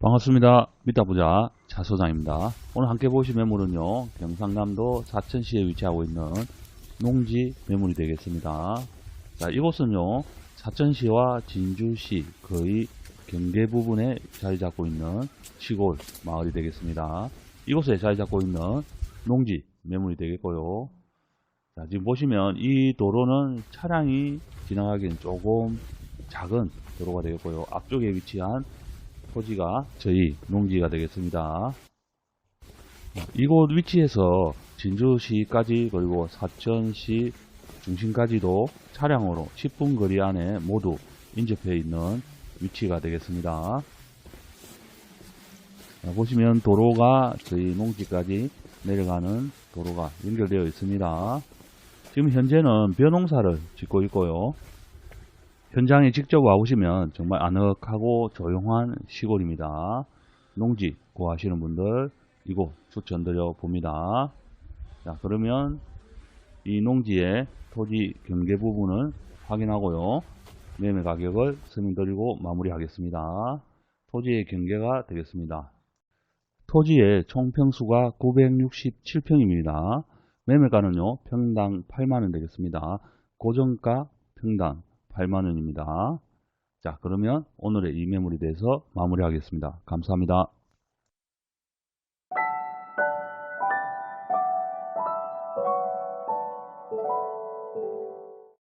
반갑습니다. 믿다보자 차소장입니다. 오늘 함께 보실 매물은요. 경상남도 사천시에 위치하고 있는 농지 매물이 되겠습니다. 자, 이곳은요. 사천시와 진주시 거의 경계 부분에 자리 잡고 있는 시골 마을이 되겠습니다. 이곳에 자리 잡고 있는 농지 매물이 되겠고요. 자, 지금 보시면 이 도로는 차량이 지나가기엔 조금 작은 도로가 되겠고요. 앞쪽에 위치한 토지가 저희 농지가 되겠습니다. 이곳 위치에서 진주시까지 그리고 사천시 중심까지도 차량으로 10분 거리 안에 모두 인접해 있는 위치가 되겠습니다. 자, 보시면 도로가 저희 농지까지 내려가는 도로가 연결되어 있습니다. 지금 현재는 벼농사를 짓고 있고요. 현장에 직접 와보시면 정말 아늑하고 조용한 시골입니다. 농지 구하시는 분들 이곳 추천드려 봅니다. 자, 그러면 이 농지의 토지 경계 부분을 확인하고요. 매매 가격을 설명드리고 마무리하겠습니다. 토지의 경계가 되겠습니다. 토지의 총 평수가 967평입니다. 매매가는요, 평당 8만원 되겠습니다. 고정가 평당 8만원입니다. 자, 그러면 오늘의 이 매물에 대해서 마무리하겠습니다. 감사합니다.